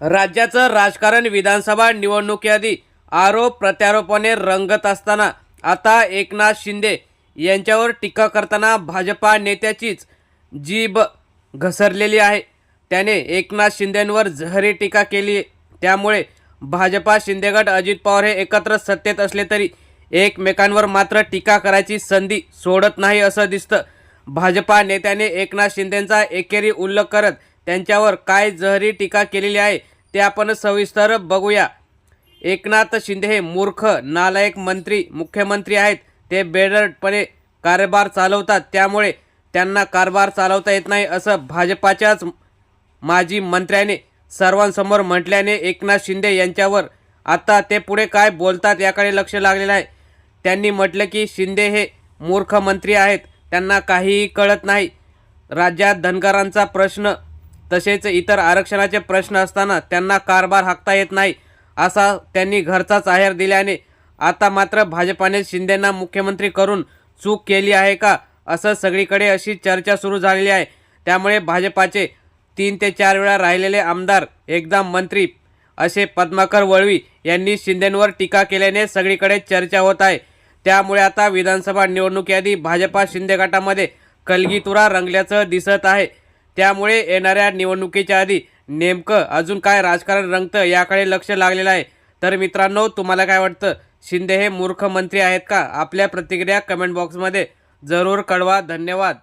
राज्याचं राजकारण विधानसभा निवडणुकीआधी आरोप प्रत्यारोपाने रंगत असताना आता एकनाथ शिंदे यांच्यावर टीका करताना भाजपा नेत्याचीच जीभ घसरलेली आहे. त्याने एकनाथ शिंदेंवर जहरी टीका केली. त्यामुळे भाजपा शिंदेगट अजित पवार हे एकत्र सत्तेत असले तरी एकमेकांवर मात्र टीका करायची संधी सोडत नाही असं दिसतं. भाजपा नेत्याने एकनाथ शिंदेंचा एकेरी उल्लेख करत त्यांच्यावर काय जहरी टीका केलेली आहे ते आपण सविस्तर बघूया. एकनाथ शिंदे हे मूर्ख नालायक मंत्री मुख्यमंत्री आहेत. ते बेदरपणे कारभार चालवतात. त्यामुळे त्यांना कारभार चालवता येत नाही असं भाजपाच्याच माजी मंत्र्याने सर्वांसमोर म्हटल्याने एकनाथ शिंदे यांच्यावर आता ते पुढे काय बोलतात याकडे लक्ष लागलेलं आहे. त्यांनी म्हटलं की शिंदे हे मूर्ख मंत्री आहेत. त्यांना काहीही कळत नाही. राज्यात धनगरांचा प्रश्न तसेच इतर आरक्षणाचे प्रश्न असताना त्यांना कारभार हाकता येत नाही असा त्यांनी घरचाच आहेर दिल्याने आता मात्र भाजपाने शिंदेंना मुख्यमंत्री करून चूक केली आहे का असं सगळीकडे अशी चर्चा सुरू झालेली आहे. त्यामुळे भाजपाचे तीन ते चार वेळा राहिलेले आमदार एकदा मंत्री असे पद्माकर वळवी यांनी शिंदेंवर टीका केल्याने सगळीकडे चर्चा होत आहे. त्यामुळे आता विधानसभा निवडणुकीआधी भाजपा शिंदे गटामध्ये कलगीतुरा रंगल्याचं दिसत आहे. त्यामुळे येणाऱ्या निवडणुकीच्या आधी नेमकं अजून काय राजकारण रंगतं याकडे लक्ष लागलेलं आहे. तर मित्रांनो तुम्हाला काय वाटतं? शिंदे हे मूर्ख मंत्री आहेत का? आपल्या प्रतिक्रिया कमेंट बॉक्समध्ये जरूर कळवा. धन्यवाद.